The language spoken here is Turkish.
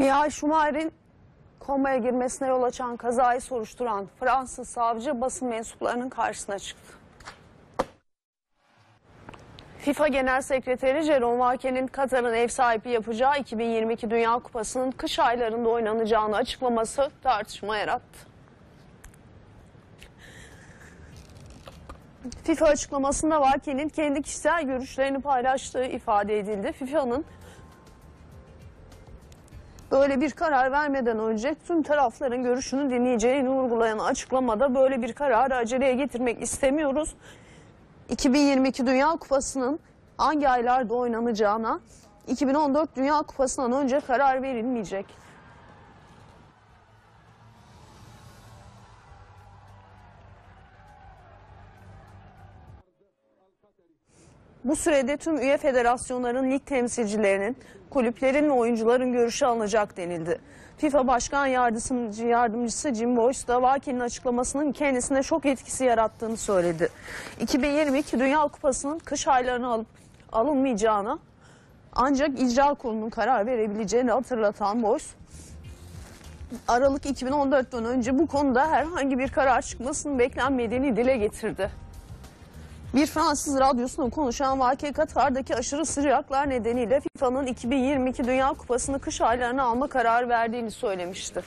Nihal Şumar'in komaya girmesine yol açan kazayı soruşturan Fransız savcı basın mensuplarının karşısına çıktı. FIFA Genel Sekreteri Jerome Valken'in Katar'ın ev sahibi yapacağı 2022 Dünya Kupası'nın kış aylarında oynanacağını açıklaması tartışma yarattı. FIFA açıklamasında Valken'in kendi kişisel görüşlerini paylaştığı ifade edildi. FIFA'nın böyle bir karar vermeden önce tüm tarafların görüşünü dinleyeceğini vurgulayan açıklamada böyle bir kararı aceleye getirmek istemiyoruz. 2022 Dünya Kupası'nın hangi aylarda oynanacağına 2014 Dünya Kupası'ndan önce karar verilmeyecek. Bu sürede tüm üye federasyonların lig temsilcilerinin, kulüplerin ve oyuncuların görüşü alınacak denildi. FIFA Başkan Yardımcısı, Yardımcısı Jim Boyce da Vaki'nin açıklamasının kendisine çok etkisi yarattığını söyledi. 2022 Dünya Kupası'nın kış aylarına alıp alınmayacağına ancak icra kurulunun karar verebileceğini hatırlatan Boyce, Aralık 2014'ten önce bu konuda herhangi bir karar çıkmasının beklenmediğini dile getirdi. Bir Fransız radyosunda konuşan Vaki Katar'daki aşırı sıcaklar nedeniyle FIFA'nın 2022 Dünya Kupası'nı kış aylarına alma kararı verdiğini söylemişti.